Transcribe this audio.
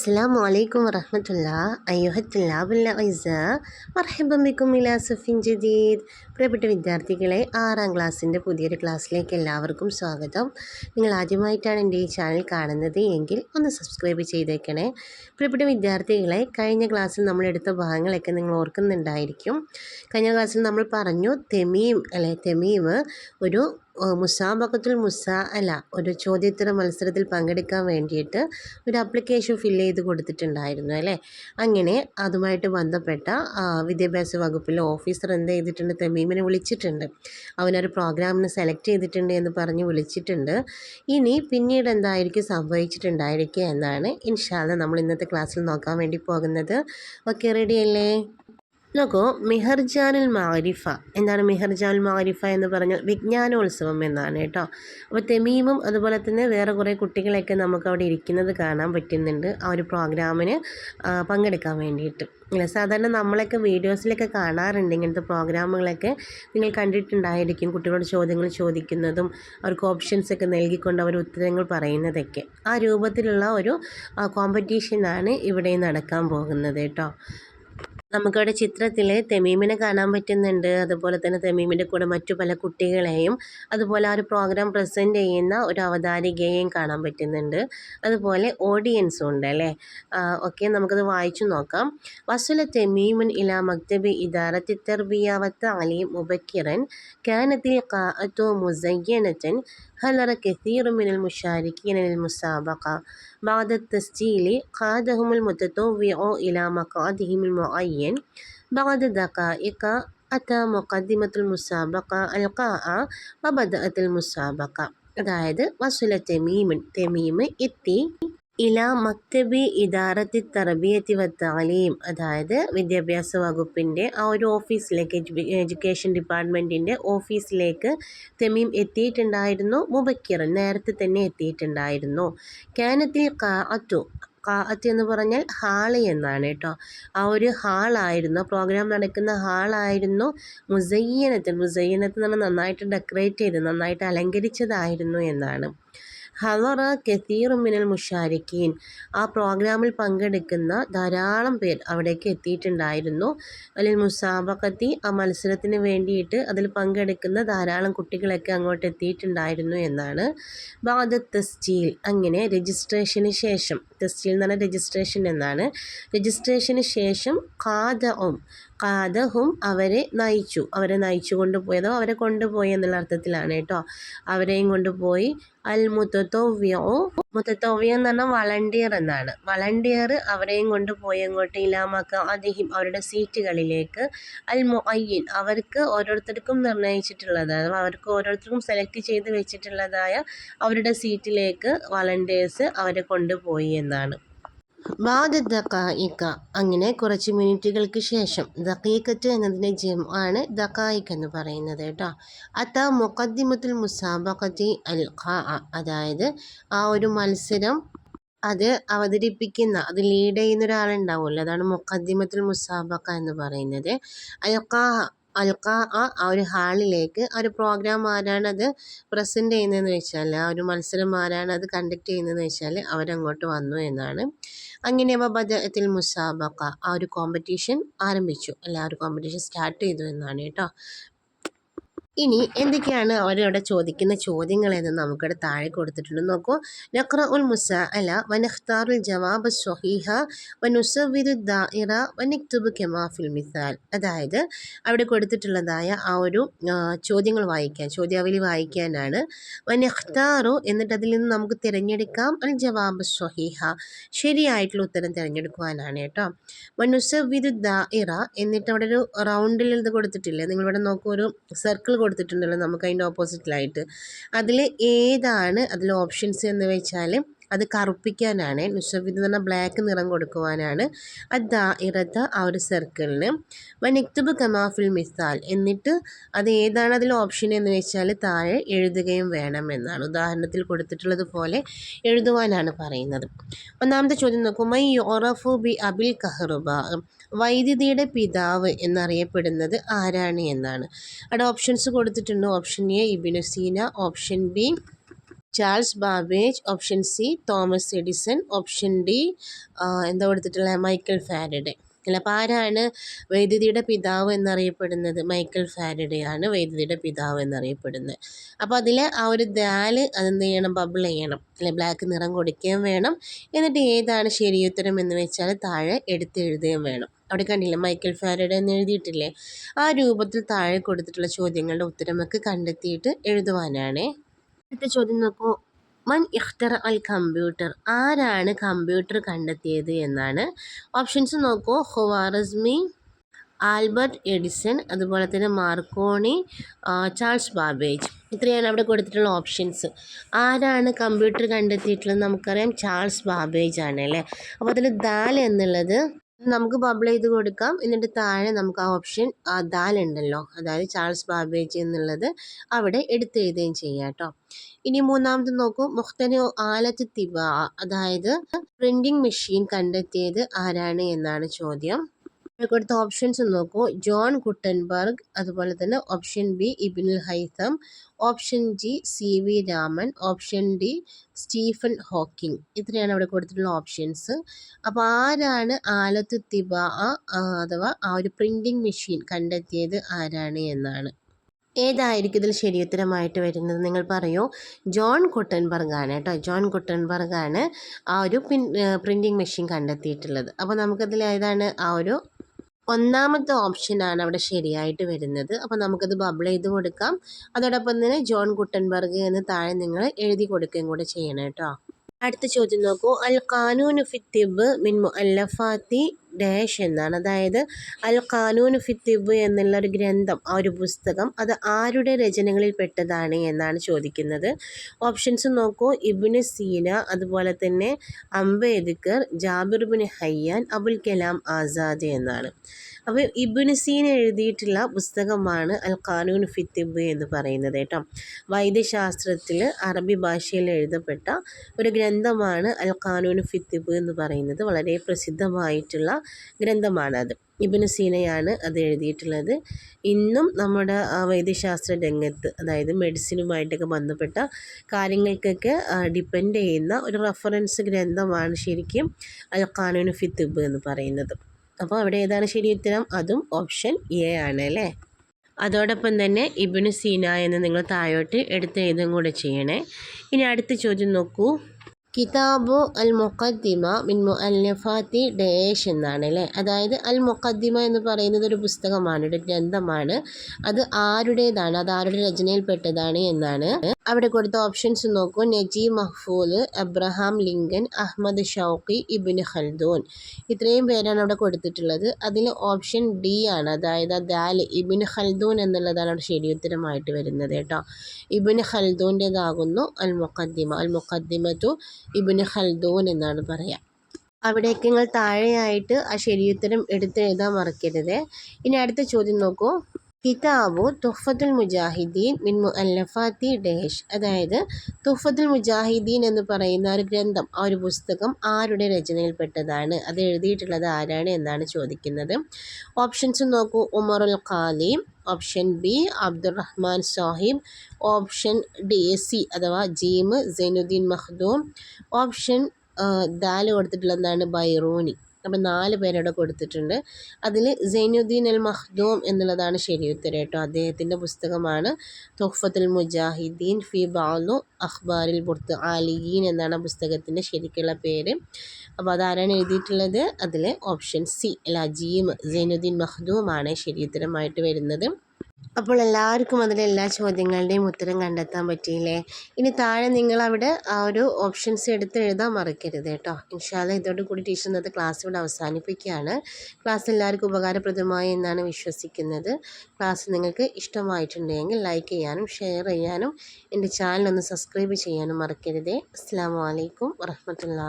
السلام عليكم ورحمة الله أيها الطلاب الأعزاء مرحبا بكم إلى صف جديد പ്രിയപ്പെട്ട വിദ്യാർത്ഥികളെ ആറാം ക്ലാസ്സിൻ്റെ പുതിയൊരു ക്ലാസ്സിലേക്ക് എല്ലാവർക്കും സ്വാഗതം നിങ്ങൾ ആദ്യമായിട്ടാണ് എൻ്റെ ഈ ചാനൽ കാണുന്നത് എങ്കിൽ ഒന്ന് സബ്സ്ക്രൈബ് ചെയ്തേക്കണേ പ്രിയപ്പെട്ട വിദ്യാർത്ഥികളെ കഴിഞ്ഞ ക്ലാസ്സിൽ നമ്മൾ എടുത്ത ഭാഗങ്ങളൊക്കെ നിങ്ങൾ ഓർക്കുന്നുണ്ടായിരിക്കും കഴിഞ്ഞ ക്ലാസ്സിൽ നമ്മൾ പറഞ്ഞു തെമീം അല്ലെ തെമീം ഒരു മുസാബക്കത്തുൽ മുസ അല്ല ഒരു ചോദ്യോത്തര മത്സരത്തിൽ പങ്കെടുക്കാൻ വേണ്ടിയിട്ട് ഒരു അപ്ലിക്കേഷൻ ഫില്ല് ചെയ്ത് കൊടുത്തിട്ടുണ്ടായിരുന്നു അല്ലേ? അങ്ങനെ അതുമായിട്ട് ബന്ധപ്പെട്ട വിദ്യാഭ്യാസ വകുപ്പിലെ ഓഫീസർ എന്ത് ചെയ്തിട്ടുണ്ട്? തെമീമിനെ വിളിച്ചിട്ടുണ്ട്. അവനൊരു പ്രോഗ്രാമിന് സെലക്ട് ചെയ്തിട്ടുണ്ട് എന്ന് പറഞ്ഞ് വിളിച്ചിട്ടുണ്ട്. ഇനി പിന്നീട് എന്തായിരിക്കും സംഭവിച്ചിട്ടുണ്ടായിരിക്കുക എന്നാണ് ഇൻഷാല്ല നമ്മൾ ഇന്നത്തെ ക്ലാസ്സിൽ നോക്കാൻ വേണ്ടി പോകുന്നത്. ഓക്കെ റെഡി അല്ലേ? നോക്കൂ മിഹർജാനുൽ മാരിഫ. എന്താണ് മിഹർജാനുൽ മാരിഫ എന്ന് പറഞ്ഞാൽ വിജ്ഞാനോത്സവം എന്നാണ് കേട്ടോ. അപ്പോൾ തെമീമും അതുപോലെ തന്നെ വേറെ കുറേ കുട്ടികളെയൊക്കെ നമുക്ക് അവിടെ ഇരിക്കുന്നത് കാണാൻ പറ്റുന്നുണ്ട്. ആ ഒരു പ്രോഗ്രാമിന് പങ്കെടുക്കാൻ വേണ്ടിയിട്ട്. അല്ല? സാധാരണ നമ്മളൊക്കെ വീഡിയോസിലൊക്കെ കാണാറുണ്ട് ഇങ്ങനത്തെ പ്രോഗ്രാമുകളൊക്കെ. നിങ്ങൾ കണ്ടിട്ടുണ്ടായിരിക്കും കുട്ടികളോട് ചോദ്യങ്ങൾ ചോദിക്കുന്നതും അവർക്ക് ഓപ്ഷൻസ് ഒക്കെ നൽകിക്കൊണ്ട് അവർ ഉത്തരങ്ങൾ പറയുന്നതൊക്കെ. ആ രൂപത്തിലുള്ള ഒരു കോമ്പറ്റീഷനാണ് ഇവിടെ നടക്കാൻ പോകുന്നത് കേട്ടോ. നമുക്കവിടെ ചിത്രത്തിൽ തെമീമിനെ കാണാൻ പറ്റുന്നുണ്ട്. അതുപോലെ തന്നെ തെമീമിന്റെ കൂടെ മറ്റു പല കുട്ടികളെയും അതുപോലെ ആ ഒരു പ്രോഗ്രാം പ്രസന്റ് ചെയ്യുന്ന ഒരു അവതാരികയെയും കാണാൻ പറ്റുന്നുണ്ട്. അതുപോലെ ഓഡിയൻസും ഉണ്ട് അല്ലേ? ഓക്കെ നമുക്കത് വായിച്ചു നോക്കാം. വസുല തെമീമുൻ ഇല മക്തബി ഇദാറത്തി തർബിയ അലി മുബക്കിറൻ കാനത്തിൽ ഖാഅത്തു മുസയ്യനത്തൻ حضر كثير من المشاركين للمسابقة بعد التسجيل قادهم المتطوع إلى مقعدهم المعين بعد دقائق أتى مقدمة المسابقة القاء وبدأت المسابقة അതായത് വസുല തെമീമൻ തെമീമ് എത്തി ഇല മക്തബി ഇദാറത്തി തറബിയത്തി വത്താലീം അതായത് വിദ്യാഭ്യാസ വകുപ്പിന്റെ ആ ഒരു ഓഫീസിലേക്ക് എഡ്യൂക്കേഷൻ ഡിപ്പാർട്ട്മെന്റിന്റെ ഓഫീസിലേക്ക് തെമീം എത്തിയിട്ടുണ്ടായിരുന്നു. മുബക്കിറൻ നേരത്തെ തന്നെ എത്തിയിട്ടുണ്ടായിരുന്നു. കാനത്തിൽ കാഅത്തു കാഅത്ത് എന്ന് പറഞ്ഞാൽ ഹാൾ എന്നാണ് കേട്ടോ. ആ ഒരു ഹാളായിരുന്നു. പ്രോഗ്രാം നടക്കുന്ന ഹാളായിരുന്നു. മുസയ്യനത്ത് മുസയ്യനത്തിൽ നമ്മൾ നന്നായിട്ട് ഡെക്കറേറ്റ് ചെയ്ത് നന്നായിട്ട് അലങ്കരിച്ചതായിരുന്നു എന്നാണ്. ഹലറ കെത്തീറുമിനൽ മുഷാരിക്കീൻ ആ പ്രോഗ്രാമിൽ പങ്കെടുക്കുന്ന ധാരാളം പേർ അവിടേക്ക് എത്തിയിട്ടുണ്ടായിരുന്നു. അല്ലെങ്കിൽ മുസാബക്കത്തി ആ മത്സരത്തിന് വേണ്ടിയിട്ട് അതിൽ പങ്കെടുക്കുന്ന ധാരാളം കുട്ടികളൊക്കെ അങ്ങോട്ട് എത്തിയിട്ടുണ്ടായിരുന്നു എന്നാണ്. ബാദ തസ്ജീൽ അങ്ങനെ രജിസ്ട്രേഷന് ശേഷം തസ്റ്റീൽ എന്ന് പറഞ്ഞാൽ രജിസ്ട്രേഷൻ എന്നാണ്. രജിസ്ട്രേഷന് ശേഷം കാതവും കാദഹും അവരെ നയിച്ചു. അവരെ നയിച്ചു കൊണ്ടുപോയതോ അവരെ കൊണ്ടുപോയി എന്നുള്ള അർത്ഥത്തിലാണ് കേട്ടോ. അവരെയും കൊണ്ടുപോയി അൽ മുത്തത്തോവ്യോ മുത്തത്തോവ്യം എന്ന് പറഞ്ഞാൽ വളണ്ടിയർ എന്നാണ്. വളണ്ടിയർ അവരെയും കൊണ്ടുപോയി അങ്ങോട്ട് ഇലാമക്ക അദ്ദേഹം അവരുടെ സീറ്റുകളിലേക്ക് അൽ മൊയ്യൻ അവർക്ക് ഓരോരുത്തർക്കും നിർണയിച്ചിട്ടുള്ളതാണ് അവർക്ക് ഓരോരുത്തർക്കും സെലക്ട് ചെയ്ത് വെച്ചിട്ടുള്ളതായ അവരുടെ സീറ്റിലേക്ക് വളണ്ടിയേഴ്സ് അവരെ കൊണ്ടുപോയി എന്നാണ്. ബാദ ദക്കായിക്ക അങ്ങനെ കുറച്ച് മിനിറ്റുകൾക്ക് ശേഷം ദക്കീക്കത്ത് എന്നതിന്റെ ജം ആണ് ദക്കായിക്ക് എന്ന് പറയുന്നത് കേട്ടോ. അത്ത മുഖദ്ദിമത്തുൽ മുസാബക്കത്തി അൽ ഖാ അതായത് ആ ഒരു മത്സരം അത് അവതരിപ്പിക്കുന്ന അത് ലീഡ് ചെയ്യുന്ന ഒരാളുണ്ടാവുമല്ലോ. അതാണ് മുഖദ്ദിമത്തുൽ മുസാബക്ക എന്ന് പറയുന്നത്. അൽ ഖാ അൽക്കാ ആ ഒരു ഹാളിലേക്ക് ഒരു പ്രോഗ്രാം ആരാണത് പ്രസന്റ് ചെയ്യുന്നതെന്ന് വെച്ചാൽ ആ ഒരു മത്സരം ആരാണത് കണ്ടക്ട് ചെയ്യുന്നതെന്ന് വെച്ചാൽ അവരങ്ങോട്ട് വന്നു എന്നാണ്. അങ്ങനെ ബദത്തിൽ മുസാബക്ക ആ ഒരു കോമ്പറ്റീഷൻ ആരംഭിച്ചു. അല്ല ആ ഒരു കോമ്പറ്റീഷൻ സ്റ്റാർട്ട് ചെയ്തു എന്നാണ് കേട്ടോ. ഇനി എന്തൊക്കെയാണ് അവരവിടെ ചോദിക്കുന്ന ചോദ്യങ്ങൾ എന്ന് നമുക്കിവിടെ താഴെ കൊടുത്തിട്ടുണ്ട്. നോക്കൂ. നഖ്ര ഉൽ മുസ അല വനഖ്താറുൽ ജവാബ് സ്വഹീഹ വനുസവിദു ദാഇറ വനിക്തുബ് കെമാഫിൽ മിസാൽ. അതായത് അവിടെ കൊടുത്തിട്ടുള്ളതായ ആ ഒരു ചോദ്യങ്ങൾ വായിക്കാൻ ചോദ്യാവലി വായിക്കാനാണ്. വനഖ്താറു എന്നിട്ട് അതിൽ നിന്ന് നമുക്ക് തിരഞ്ഞെടുക്കാം. അൽ ജവാബ് സൊഹീഹ ശരിയായിട്ടുള്ള ഉത്തരം തിരഞ്ഞെടുക്കുവാനാണ് കേട്ടോ. വനുസവിദു ദാഇറ എന്നിട്ട് അവിടെ ഒരു റൗണ്ടിൽ ഇത് കൊടുത്തിട്ടില്ലേ? നിങ്ങളിവിടെ നോക്കൂ ഒരു സർക്കിൾ കൊടുത്തിട്ടുണ്ടല്ലോ നമുക്ക് അതിന്റെ ഓപ്പോസിറ്റിലായിട്ട് അതിൽ ഏതാണ് അതിൽ ഓപ്ഷൻസ് എന്ന് വെച്ചാൽ അത് കറുപ്പിക്കാനാണ്. നുസഫിദ് എന്ന് പറഞ്ഞാൽ ബ്ലാക്ക് നിറം കൊടുക്കുവാനാണ്. അത് ഇറത്ത ആ ഒരു സർക്കിളിന് വനിക്തുബ് കമാഫിൽ മിസാൽ എന്നിട്ട് അത് ഏതാണ് അതിൽ ഓപ്ഷൻ എന്ന് വെച്ചാൽ താഴെ എഴുതുകയും വേണം എന്നാണ്. ഉദാഹരണത്തിൽ കൊടുത്തിട്ടുള്ളത് പോലെ എഴുതുവാനാണ് പറയുന്നത്. ഒന്നാമത്തെ ചോദ്യം നോക്കും. മൈ യോറഫു ബി അബിൽ കഹറുബ. വൈദ്യുതിയുടെ പിതാവ് എന്നറിയപ്പെടുന്നത് ആരാണ് എന്നാണ്. അവിടെ ഓപ്ഷൻസ് കൊടുത്തിട്ടുണ്ട്. Option A Ibn Sina option B Charles Babbage option C Thomas Edison option D എന്താ കൊടുത്തിട്ടുള്ള മൈക്കൽ ഫാരഡെ. അല്ല അപ്പോൾ ആരാണ് വൈദ്യുതിയുടെ പിതാവ് എന്നറിയപ്പെടുന്നത്? മൈക്കൽ ആണ് വൈദ്യുതിയുടെ പിതാവ് എന്നറിയപ്പെടുന്നത്. അപ്പോൾ അതിൽ ആ ഒരു ദാൽ അതെന്ത് ചെയ്യണം? ബബിൾ ചെയ്യണം. അല്ലെ ബ്ലാക്ക് നിറം കൊടുക്കുകയും വേണം. എന്നിട്ട് ഏതാണ് ശരിയുത്തരം എന്ന് വെച്ചാൽ താഴെ എടുത്തെഴുതുകയും വേണം. അവിടെ കണ്ടില്ലേ മൈക്കൽ ഫാരഡെ എന്ന് എഴുതിയിട്ടില്ലേ? ആ രൂപത്തിൽ താഴെ കൊടുത്തിട്ടുള്ള ചോദ്യങ്ങളുടെ ഉത്തരമൊക്കെ കണ്ടെത്തിയിട്ട് എഴുതുവാനാണേ. അടുത്ത ചോദ്യം നോക്കൂ മൻ ഇഖ്തർ അൽ കമ്പ്യൂട്ടർ ആരാണ് കമ്പ്യൂട്ടർ കണ്ടെത്തിയത്? എന്നാണ്. ഓപ്ഷൻസ് നോക്കൂ. ഹുവാറസ്മി ആൽബർട്ട് എഡിസൺ അതുപോലെ തന്നെ മാർക്കോണി ചാൾസ് ബാബേജ്. ഇത്രയാണ് അവിടെ കൊടുത്തിട്ടുള്ള ഓപ്ഷൻസ്. ആരാണ് കമ്പ്യൂട്ടർ കണ്ടെത്തിയിട്ടുള്ളത് നമുക്കറിയാം. ചാൾസ് ബാബേജ് ആണ് അല്ലേ? അപ്പോൾ അതിൽ ദാൽ എന്നുള്ളത് നമുക്ക് ബബിൾ ചെയ്ത് കൊടുക്കാം. എന്നിട്ട് താഴെ നമുക്ക് ആ ഓപ്ഷൻ ദാൽ ഉണ്ടല്ലോ. അതായത് ചാൾസ് ബാബേജ് എന്നുള്ളത് അവിടെ എടുത്ത് എഴുതുകയും ചെയ്യാം കേട്ടോ. ഇനി മൂന്നാമത് നോക്കൂ. മുഖ്തന ആലത്ത് തിബ അതായത് പ്രിന്റിംഗ് മെഷീൻ കണ്ടെത്തിയത് ആരാണ് എന്നാണ് ചോദ്യം. കൊടുത്ത ഓപ്ഷൻസ് നോക്കൂ. ജോൺ ഗുട്ടൻബർഗ് അതുപോലെ തന്നെ option B Ibn al Haytham option G C V Raman option D Stephen Hawking ഇത്രയാണ് അവിടെ കൊടുത്തിട്ടുള്ള ഓപ്ഷൻസ് അപ്പോൾ ആരാണ് ആലത്ത് തിബ അഥവാ ആ ഒരു പ്രിന്റിംഗ് മെഷീൻ കണ്ടെത്തിയത് ആരാണ് എന്നാണ്. ഏതായിരിക്കും ഇതിൽ ശരിയുത്തരമായിട്ട് വരുന്നത്? നിങ്ങൾ പറയൂ. ജോൺ കുട്ടൻബർഗ് ആണ് കേട്ടോ. ജോൺ കുട്ടൻബർഗ് ആണ് ആ ഒരു പിൻ പ്രിന്റിംഗ് മെഷീൻ കണ്ടെത്തിയിട്ടുള്ളത്. അപ്പോൾ നമുക്കതിൽ ഏതാണ് ആ ഒരു ഒന്നാമത്തെ ഓപ്ഷനാണ് അവിടെ ശരിയായിട്ട് വരുന്നത്. അപ്പോൾ നമുക്കത് ബബിൾ ചെയ്ത് കൊടുക്കാം. അതോടൊപ്പം തന്നെ ജോൺ കുട്ടൻബർഗ് എന്ന് താഴെ നിങ്ങൾ എഴുതി കൊടുക്കുകയും കൂടെ ചെയ്യണം കേട്ടോ. അടുത്ത ചോദ്യം നോക്കൂ. അൽ ഖാനൂനു ഫിത്തിബ് മിൻ മുഅല്ലഫാത്തി ഡാഷ് എന്നാണ്. അതായത് അൽ ഖാനൂൻ ഫിത്തിബ് എന്നുള്ള ഒരു ഗ്രന്ഥം ആ ഒരു പുസ്തകം അത് ആരുടെ രചനകളിൽ പെട്ടതാണ് എന്നാണ് ചോദിക്കുന്നത്. ഓപ്ഷൻസ് നോക്കൂ. ഇബിന് സീന അതുപോലെ തന്നെ Ambedkar Jabir bin Hayyan Abul Kalam Azad എന്നാണ്. അപ്പോൾ ഇബിനുസീൻ എഴുതിയിട്ടുള്ള പുസ്തകമാണ് അൽ ഖാനൂൻ ഫിത്തിബ് എന്ന് പറയുന്നത് കേട്ടോ. വൈദ്യശാസ്ത്രത്തിൽ അറബി ഭാഷയിൽ എഴുതപ്പെട്ട ഒരു ഗ്രന്ഥമാണ് അൽ ഖാനൂൻ ഫിത്തിബ് എന്ന് പറയുന്നത്. വളരെ പ്രസിദ്ധമായിട്ടുള്ള ഗ്രന്ഥമാണത് ഇബിന് സീനയാണ് അത് എഴുതിയിട്ടുള്ളത്. ഇന്നും നമ്മുടെ വൈദ്യശാസ്ത്ര രംഗത്ത് അതായത് മെഡിസിനുമായിട്ടൊക്കെ ബന്ധപ്പെട്ട കാര്യങ്ങൾക്കൊക്കെ ഡിപ്പെൻഡ് ചെയ്യുന്ന ഒരു റെഫറൻസ് ഗ്രന്ഥമാണ് ശരിക്കും അൽ ഖാനൂൻ ഫിത്തിബ് എന്ന് പറയുന്നത്. അപ്പോൾ അവിടെ ഏതാണ് ശരി ഉത്തരം? അതും ഓപ്ഷൻ എ ആണ് അല്ലേ? അതോടൊപ്പം തന്നെ ഇബിന് സീന എന്ന് നിങ്ങൾ താഴോട്ട് എടുത്ത് എഴുതും കൂടെ ചെയ്യണേ. ഇനി അടുത്ത ചോദ്യം നോക്കൂ. കിതാബു അൽ മുഖദ്ദിമ മിൻ മുഅല്ലഫാത്തി ഡേഷ് എന്നാണ് അല്ലേ? അതായത് അൽ മുഖദ്ദിമ എന്ന് പറയുന്നത് ഒരു പുസ്തകമാണ് ഒരു ഗ്രന്ഥമാണ്. അത് ആരുടേതാണ്? അത് ആരുടെ രചനയിൽപ്പെട്ടതാണ് എന്നാണ്. അവിടെ കൊടുത്ത ഓപ്ഷൻസ് നോക്കൂ. നജീ Mahfouz Abraham Lincoln Ahmed Shawqi Ibn Khaldun. ഇത്രയും പേരാണ് അവിടെ കൊടുത്തിട്ടുള്ളത്. അതിൽ ഓപ്ഷൻ ഡി ആണ്. അതായത് ദാൽ ഇബിൻ ഖൽദൂൻ എന്നുള്ളതാണ് അവിടെ ശരി ഉത്തരമായിട്ട് വരുന്നത് കേട്ടോ. ഇബിൻ ഖൽദൂന്റെതാകുന്നു അൽ മുഖദ്ദിമ അൽ മുഖദ്ദിമത്തു ഇബിന് ഖൽദൂൻ എന്നാണ് പറയുക അവിടേക്ക് നിങ്ങൾ താഴെയായിട്ട് ആ ശരിയുത്തരം എടുത്തെഴുതാൻ മറക്കരുത്. ഇനി അടുത്ത ചോദ്യം നോക്കൂ. കിതാബു തുഹഫത്തുൽ മുജാഹിദീൻ മിൻ മുഅല്ലഫാത്തി ഡേഷ് അതായത് തുഹഫത്തുൽ മുജാഹിദീൻ എന്ന് പറയുന്ന ഒരു ഗ്രന്ഥം ആ ഒരു പുസ്തകം ആരുടെ രചനയിൽപ്പെട്ടതാണ് അത് എഴുതിയിട്ടുള്ളത് ആരാണ് എന്നാണ് ചോദിക്കുന്നത്. ഓപ്ഷൻസ് നോക്കൂ ഉമറുൽ ഖാലിം option B Abdurahman Sahib option D C അഥവാ ജീമ് സൈനുദ്ദീൻ മഖ്ദൂം ഓപ്ഷൻ ദാൽ കൊടുത്തിട്ടുള്ള എന്താണ് ബൈറൂനി. അപ്പം നാല് പേരവിടെ കൊടുത്തിട്ടുണ്ട്. അതിൽ സൈനുദ്ദീൻ അൽ മഹ്ദൂം എന്നുള്ളതാണ് ശരി ഉത്തരം കേട്ടോ. അദ്ദേഹത്തിന്റെ പുസ്തകമാണ് തൊഹഫത്തുൽ മുജാഹിദ്ദീൻ ഫി ബാലു അഖ്ബാറിൽ പുറത്ത് ആലിയീൻ എന്നാണ് പുസ്തകത്തിന്റെ ശരിക്കുള്ള പേര്. അപ്പോൾ അതാരാണ് എഴുതിയിട്ടുള്ളത്? അതിൽ ഓപ്ഷൻ സി അല്ല അജീം സൈനുദ്ദീൻ മഹ്ദൂമാണ് ശരി ഉത്തരമായിട്ട് വരുന്നത്. അപ്പോൾ എല്ലാവർക്കും അതിലെ എല്ലാ ചോദ്യങ്ങളുടെയും ഉത്തരം കണ്ടെത്താൻ പറ്റിയില്ലേ? ഇനി താഴെ നിങ്ങൾ അവിടെ ആ ഒരു ഓപ്ഷൻസ് എടുത്ത് എഴുതാൻ മറക്കരുത് കേട്ടോ. ഇൻഷാല്ല ഇതോട് കൂടി ടീച്ചർ ഇന്നത്തെ ക്ലാസ് ഇവിടെ അവസാനിപ്പിക്കുകയാണ്. ക്ലാസ് എല്ലാവർക്കും ഉപകാരപ്രദമായി എന്നാണ് വിശ്വസിക്കുന്നത്. ക്ലാസ് നിങ്ങൾക്ക് ഇഷ്ടമായിട്ടുണ്ടെങ്കിൽ ലൈക്ക് ചെയ്യാനും ഷെയർ ചെയ്യാനും എന്റെ ചാനൽ ഒന്ന് സബ്സ്ക്രൈബ് ചെയ്യാനും മറക്കരുതേ. അസ്സാം വലൈക്കും വറഹമത്തുള്ള